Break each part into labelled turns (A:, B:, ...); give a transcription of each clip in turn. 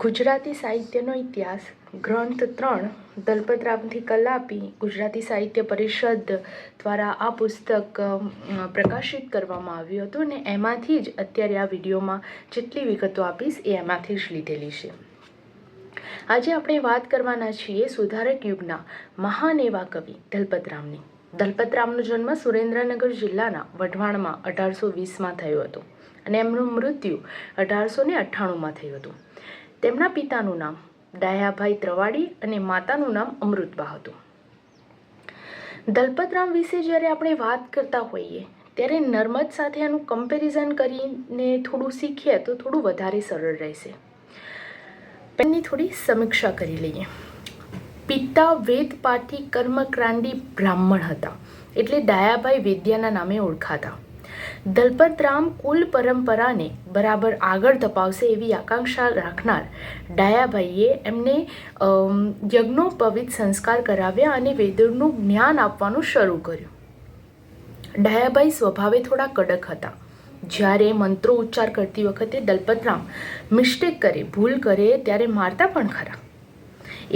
A: ગુજરાતી સાહિત્યનો ઇતિહાસ, ગ્રંથ ત્રણ, દલપતરામથી કલાપી ગુજરાતી સાહિત્ય પરિષદ દ્વારા આ પુસ્તક પ્રકાશિત કરવામાં આવ્યું હતું ને એમાંથી જ અત્યારે આ વિડીયોમાં જેટલી વિગતો આપીશ એ એમાંથી જ લીધેલી છે. આજે આપણે વાત કરવાના છીએ સુધારક યુગના મહાન એવા કવિ દલપતરામની. દલપતરામનો જન્મ સુરેન્દ્રનગર જિલ્લાના વઢવાણમાં અઢારસો વીસમાં થયો હતો અને એમનું મૃત્યુ અઢારસો ને અઠ્ઠાણુંમાં થયું હતું. તેમના પિતાનું નામ ડાયાભાઈ ત્રવાડી અને માતાનું નામ અમૃતબા હતું દલપતરામ વિશે જ્યારે આપણે વાત કરતા હોઈએ, ત્યારે નર્મદ સાથે આનું કમ્પેરિઝન કરીને થોડું શીખીએ તો થોડું વધારે સરળ રહેશે. પેનની થોડી સમીક્ષા કરી લઈએ. પિતા વેદપાઠી કર્મક્રાંડી બ્રાહ્મણ હતા, એટલે ડાયાભાઈ વેદ્યાના નામે ઓળખાતા. દલપતરામ કુલ પરંપરાને બરાબર આગળ ધપાવશે એવી આકાંક્ષા રાખનાર ડાયાભાઈએ એમને યજ્ઞોપવિત સંસ્કાર કરાવ્યા અને વેદોનું જ્ઞાન આપવાનું શરૂ કર્યું. ડાયાભાઈ સ્વભાવે થોડા કડક હતા. જ્યારે મંત્રો ઉચ્ચાર કરતી વખતે દલપતરામ મિસ્ટેક કરે, ભૂલ કરે ત્યારે મારતા પણ ખરા.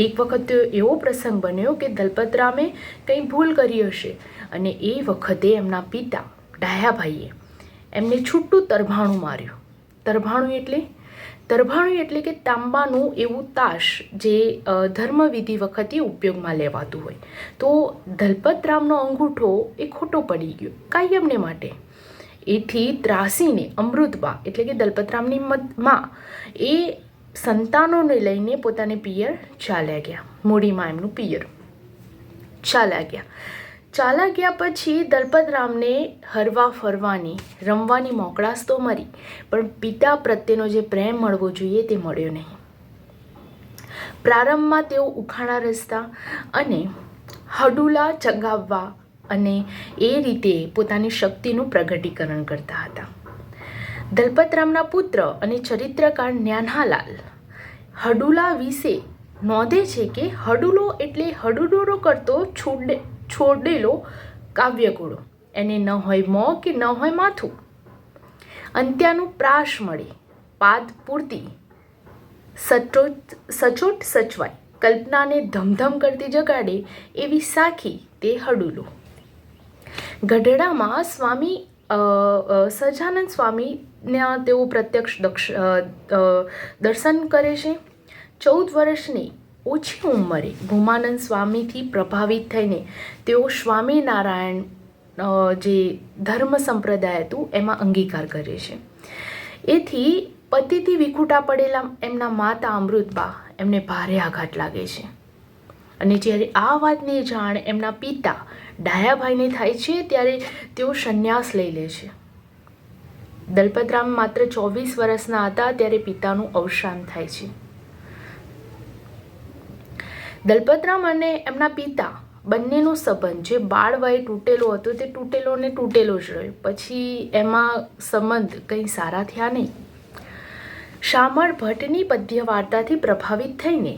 A: એક વખત એવો પ્રસંગ બન્યો કે દલપતરામે કંઈ ભૂલ કરી હશે અને એ વખતે એમના પિતા ડાયાભાઈએ એમને છૂટું તરભાણું માર્યું. તરભાણું એટલે? તરભાણું એટલે કે તાંબાનું એવું તાશ જે ધર્મવિધિ વખતે ઉપયોગમાં લેવાતું હોય. તો દલપતરામનો અંગૂઠો એ ખોટો પડી ગયો, કાયમને માટે. એથી ત્રાસીને અમૃતબા, એટલે કે દલપતરામની માં, એ સંતાનોને લઈને પોતાને પિયર ચાલ્યા ગયા. મૂડીમાં એમનું પિયર ચાલ્યા ગયા. ચાલ્યા ગયા પછી દલપતરામને હરવા ફરવાની, રમવાની મોકળાશ તો મળી પણ પિતા પ્રત્યેનો જે પ્રેમ મળવો જોઈએ તે મળ્યો નહીં. પ્રારંભમાં તેઓ ઉખાણા રસ્તા અને હડુલા ચગાવવા અને એ રીતે પોતાની શક્તિનું પ્રગટીકરણ કરતા હતા. દલપતરામના પુત્ર અને ચરિત્રકાર જ્ઞાનાલાલ હડુલા વિશે નોંધે છે કે હડુલો એટલે હડુડોરો કરતો છોડે છોડેલો કાવ્યકુળો એને ન હોય મોં કે ન હોય માથું. અંત્યાનું પ્રાશ મળે, પાદ પૂરતી. સચોટ સચોટ સચવાય કલ્પનાને ધમધમ કરતી જગાડે, એવી સાખી તે હડુલો. ગઢડામાં સ્વામી સજાનંદ સ્વામીના તેઓ પ્રત્યક્ષ દર્શન કરે છે. ચૌદ વર્ષની ઓછી ઉંમરે ભૂમાનંદ સ્વામીથી પ્રભાવિત થઈને તેઓ સ્વામિનારાયણ જે ધર્મ સંપ્રદાય હતું, એમાં અંગીકાર કરે છે. એથી પતિથી વિખૂટા પડેલા એમના માતા અમૃતબા એમને ભારે આઘાત લાગે છે. અને જ્યારે આ વાતની જાણ એમના પિતા ડાયાભાઈને થાય છે, ત્યારે તેઓ સંન્યાસ લઈ લે છે. દલપતરામ માત્ર ચોવીસ વર્ષના હતા, ત્યારે પિતાનું અવસાન થાય છે. દલપતરામ અને એમના પિતા બંનેનો સંબંધ જે બાળ વયે તૂટેલો હતો તે તૂટેલો ને તૂટેલો જ રહ્યો. પછી એમાં સંબંધ કંઈ સારા થયા નહીં. શામળ ભટ્ટની પદ્ય વાર્તાથી પ્રભાવિત થઈને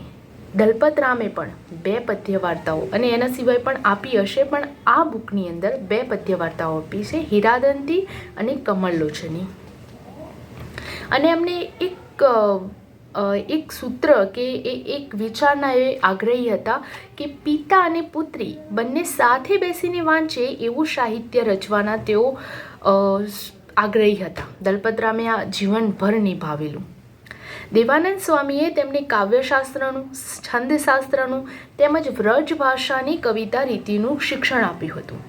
A: દલપતરામે પણ બે પદ્ય વાર્તાઓ અને એના સિવાય પણ આપી હશે, પણ આ બુકની અંદર બે પદ્ય વાર્તાઓ આપી છે, હીરાદંતી અને કમળલોચની અને એમને એક એક સૂત્ર કે એ એક વિચારના એ આગ્રહી હતા કે પિતા અને પુત્રી બંને સાથે બેસીને વાંચે એવું સાહિત્ય રચવાના તેઓ આગ્રહી હતા. દલપતરામે આ જીવનભર નિભાવેલું. દેવાનંદ સ્વામીએ તેમને કાવ્યશાસ્ત્રનું, છંદશાસ્ત્રનું તેમજ વ્રજ ભાષાની કવિતા રીતિનું શિક્ષણ આપ્યું હતું.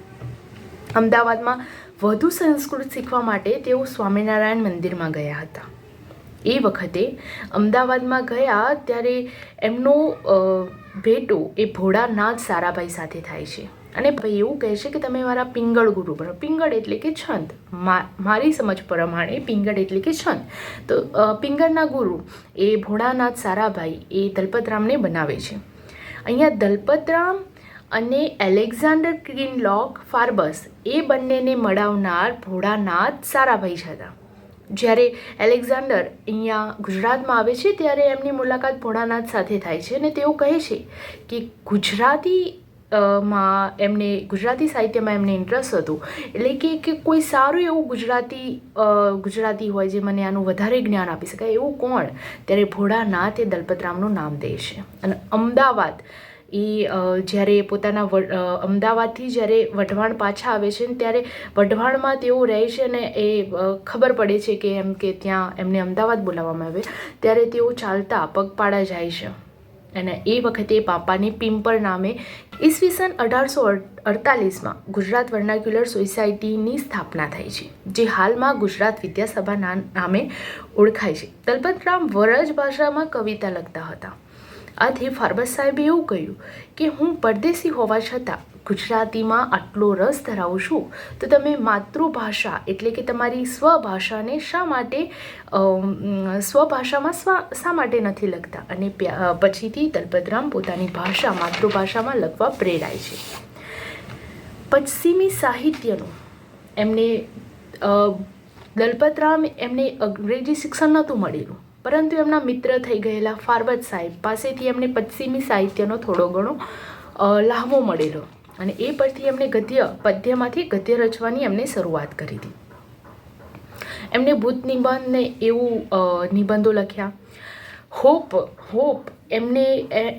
A: અમદાવાદમાં વધુ સંસ્કૃત શીખવા માટે તેઓ સ્વામિનારાયણ મંદિરમાં ગયા હતા. એ વખતે અમદાવાદમાં ગયા ત્યારે એમનો ભેટો એ ભોળાનાથ સારાભાઈ સાથે થાય છે. અને ભાઈ એવું કહે છે કે તમે મારા પિંગળ ગુરુ બનો. પિંગળ એટલે કે છંદ. મારી સમજ પ્રમાણે પિંગળ એટલે કે છંદ. તો પિંગળના ગુરુ એ ભોળાનાથ સારાભાઈ એ દલપતરામને બનાવે છે. અહીંયા દલપતરામ અને એલેક્ઝાન્ડર ક્રીનલોક ફાર્બસ એ બંનેને મળાવનાર ભોળાનાથ સારાભાઈ જ હતા. જ્યારે એલેક્ઝાન્ડર અહીંયા ગુજરાતમાં આવે છે, ત્યારે એમની મુલાકાત ભોળાનાથ સાથે થાય છે અને તેઓ કહે છે કે ગુજરાતી માં એમને, ગુજરાતી સાહિત્યમાં એમને ઇન્ટરેસ્ટ હતું. એટલે કે કે કોઈ સારું એવું ગુજરાતી ગુજરાતી હોય જે મને આનું વધારે જ્ઞાન આપી શકાય, એવું કોણ? ત્યારે ભોળાનાથ એ દલપતરામનું નામ દે છે. અને અમદાવાદ એ જ્યારે પોતાના અમદાવાદથી જ્યારે વઢવાણ પાછા આવે છે ને ત્યારે વઢવાણમાં તેઓ રહે છે ને એ ખબર પડે છે કે એમ કે ત્યાં એમને અમદાવાદ બોલાવવામાં આવે. ત્યારે તેઓ ચાલતા પગપાળા જાય છે. અને એ વખતે પાપાની પિંપળ નામે ઈસવીસન અઢારસો અડતાલીસમાં ગુજરાત વર્નાક્યુલર સોસાયટીની સ્થાપના થઈ છે, જે હાલમાં ગુજરાત વિદ્યાસભા નામે ઓળખાય છે. દલપતરામ વરજ ભાષામાં કવિતા લખતા હતા. આથી ફાર્બસ સાહેબે એવું કહ્યું કે હું પરદેશી હોવા છતાં ગુજરાતીમાં આટલો રસ ધરાવું છું, તો તમે માતૃભાષા એટલે કે તમારી સ્વભાષાને શા માટે સ્વભાષામાં સ્વ, શા માટે નથી લખતા? અને પછીથી દલપતરામ પોતાની ભાષા માતૃભાષામાં લખવા પ્રેરાય છે. પશ્ચિમી સાહિત્યનું એમને દલપતરામ એમને અંગ્રેજી શિક્ષણ નહોતું મળેલું. પરંતુ એમના મિત્ર થઈ ગયેલા ફારબત સાહેબ પાસેથી એમને પશ્ચિમી સાહિત્યનો થોડો ઘણો લાહવો મળેલો અને એ પરથી એમને ગદ્ય, પદ્યમાંથી ગદ્ય રચવાની એમને શરૂઆત કરી હતી એમને ભૂત નિબંધ ને એવું નિબંધો લખ્યા. હોપ હોપ એમને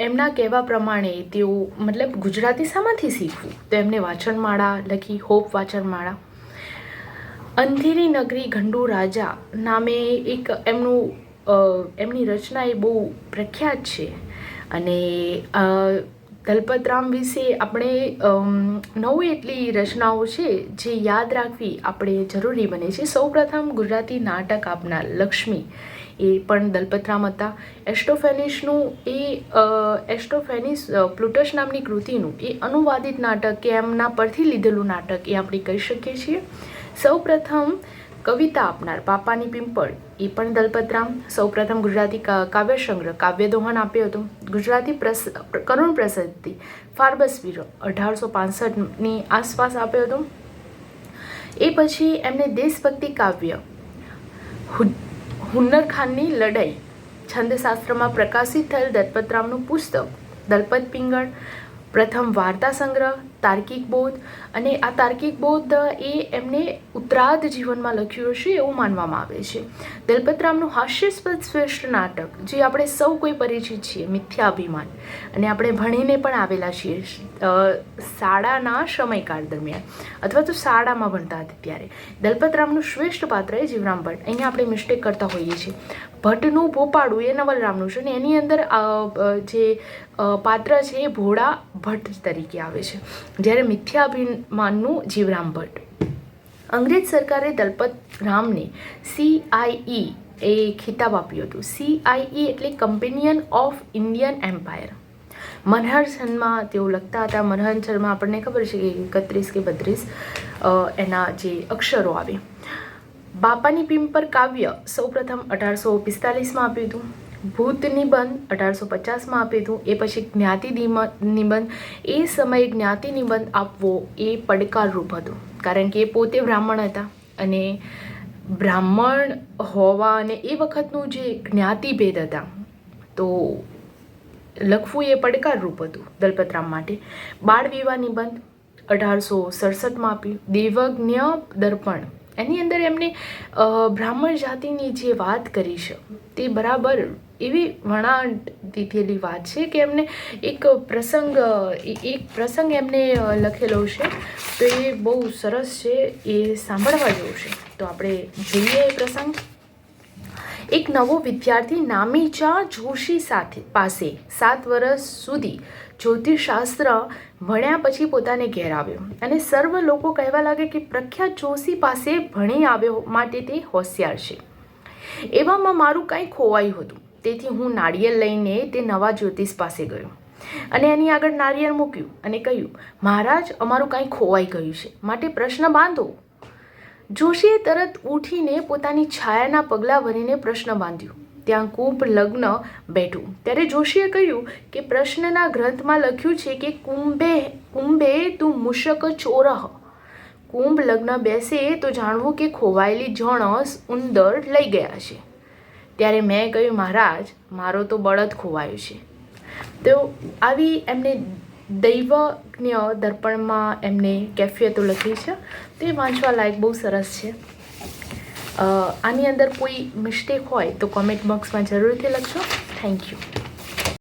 A: એમના કહેવા પ્રમાણે તેઓ મતલબ ગુજરાતી શામાંથી શીખવું. તો એમને વાચનમાળા લખી, હોપ વાચનમાળા. અંધેરી નગરી ગંડુ રાજા નામે એક એમનું એમની રચના એ બહુ પ્રખ્યાત છે. અને દલપતરામ વિશે આપણે નવી એટલી રચનાઓ છે જે યાદ રાખવી આપણે જરૂરી બને છે. સૌપ્રથમ ગુજરાતી નાટક આપનાર લક્ષ્મી એ પણ દલપતરામ હતા. એસ્ટોફેનિશનું એ એસ્ટોફેનિસ પ્લુટસ નામની કૃતિનું એ અનુવાદિત નાટક કે એમના પરથી લીધેલું નાટક એ આપણે કહી શકીએ છીએ. સૌપ્રથમ કવિતા આપનાર પાપાની પિંપળ એ પણ દલપતરામ. સૌપ્રથમ ગુજરાતી કાવ્ય સંગ્રહ કાવ્યદોહન આપ્યો હતો. ગુજરાતી પ્રસ કરુણ પ્રસિદ્ધિ, ફારબસ અઢારસો પાસઠની આસપાસ આપ્યો હતો. એ પછી એમને દેશભક્તિ કાવ્ય હુન્નર ખાનની લડાઈ, છંદશાસ્ત્રમાં પ્રકાશિત થયેલ દલપતરામનું પુસ્તક, દલપત પિંગળ, પ્રથમ વાર્તા સંગ્રહ, તાર્કિક બોધ અને આ તાર્કિક બોધ એ એમને ઉત્તરાર્ધ જીવનમાં લખ્યું હશે એવું માનવામાં આવે છે. દલપતરામનું હાસ્યાસ્પદ શ્રેષ્ઠ નાટક, જે આપણે સૌ કોઈ પરિચિત છીએ, મિથ્યાભિમાન. અને આપણે ભણીને પણ આવેલા છીએ શાળાના સમયકાળ દરમિયાન, અથવા તો શાળામાં ભણતા હતા ત્યારે. દલપતરામનું શ્રેષ્ઠ પાત્ર એ જીવરામ ભટ્ટ. અહીંયા આપણે મિસ્ટેક કરતા હોઈએ છીએ. ભટ્ટનું ભોપાળું એ નવલરામનું છે અને એની અંદર જે પાત્ર છે એ ભોળા ભટ્ટ તરીકે આવે છે. જ્યારે મિથ્યાભિમાનનું જીવરામ ભટ્ટ. અંગ્રેજ સરકારે દલપત રામને સીઆઈઈ એ ખિતાબ આપ્યું હતું. સીઆઈઈ એટલે કમ્પેનિયન ઓફ ઇન્ડિયન એમ્પાયર મનહર છંદમાં તેઓ લખતા હતા. મનહર શર્મા આપણને ખબર છે કે એકત્રીસ કે બત્રીસ એના જે અક્ષરો આવે. બાપાની પિંપર કાવ્ય સૌપ્રથમ અઢારસો પિસ્તાલીસમાં આપ્યું હતું. ભૂત નિબંધ અઢારસો પચાસમાં આપ્યું હતું. એ પછી જ્ઞાતિ નિબંધ એ સમયે જ્ઞાતિ નિબંધ આપવો એ પડકારરૂપ હતું. કારણ કે એ પોતે બ્રાહ્મણ હતા અને બ્રાહ્મણ હોવા અને એ વખતનું જે જ્ઞાતિભેદ હતા, તો લખવું એ પડકારરૂપ હતું દલપતરામ માટે. બાળ વિવાહ નિબંધ અઢારસો સડસઠમાં આપ્યું. દેવજ્ઞ દર્પણ. એની અંદર એમને બ્રાહ્મણ જાતિની જે વાત કરી છે, તે બરાબર એવી વણાટ દીધેલી વાત છે કે એમને એક પ્રસંગ એક પ્રસંગ એમને લખેલો છે. તો એ બહુ સરસ છે, એ સાંભળવા જેવું છે. તો આપણે જોઈએ એ પ્રસંગ. એક નવો વિદ્યાર્થી નામીચા જોશી સાથે, પાસે સાત વર્ષ સુધી જ્યોતિષશાસ્ત્ર ભણ્યા પછી પોતાને ઘેર આવ્યો. અને સર્વ લોકો કહેવા લાગે કે પ્રખ્યાત જોશી પાસે ભણી આવ્યો માટે તે હોશિયાર છે. એવામાં મારું કાંઈ ખોવાયું હતું. તેથી હું નાળિયેર લઈને તે નવા જ્યોતિષ પાસે ગયો અને એની આગળ નાળિયેર મૂક્યું અને કહ્યું, મહારાજ, અમારું કાંઈ ખોવાઈ ગયું છે. માટે પ્રશ્ન બાંધો. જોશીએ તરત ઉઠીને પોતાની છાયાના પગલાં ભરીને પ્રશ્ન બાંધ્યું. ત્યાં કુંભ લગ્ન બેઠું. ત્યારે જોશીએ કહ્યું કે પ્રશ્નના ગ્રંથમાં લખ્યું છે કે કુંભે કુંભે તું મુશક ચોરહ. કુંભ લગ્ન બેસે તો જાણવું કે ખોવાયેલી જણસ ઉંદર લઈ ગયા છે. ત્યારે મેં કહ્યું, મહારાજ, મારો તો બળદ ખોવાયો છે. તો આવી એમને દૈવજ્ઞ દર્પણમાં એમને કેફિયતો લખી છે. તે વાંચવા લાયક બહુ સરસ છે. આની અંદર કોઈ મિસ્ટેક હોય તો કોમેન્ટ બોક્સમાં જરૂરથી લખજો. Thank you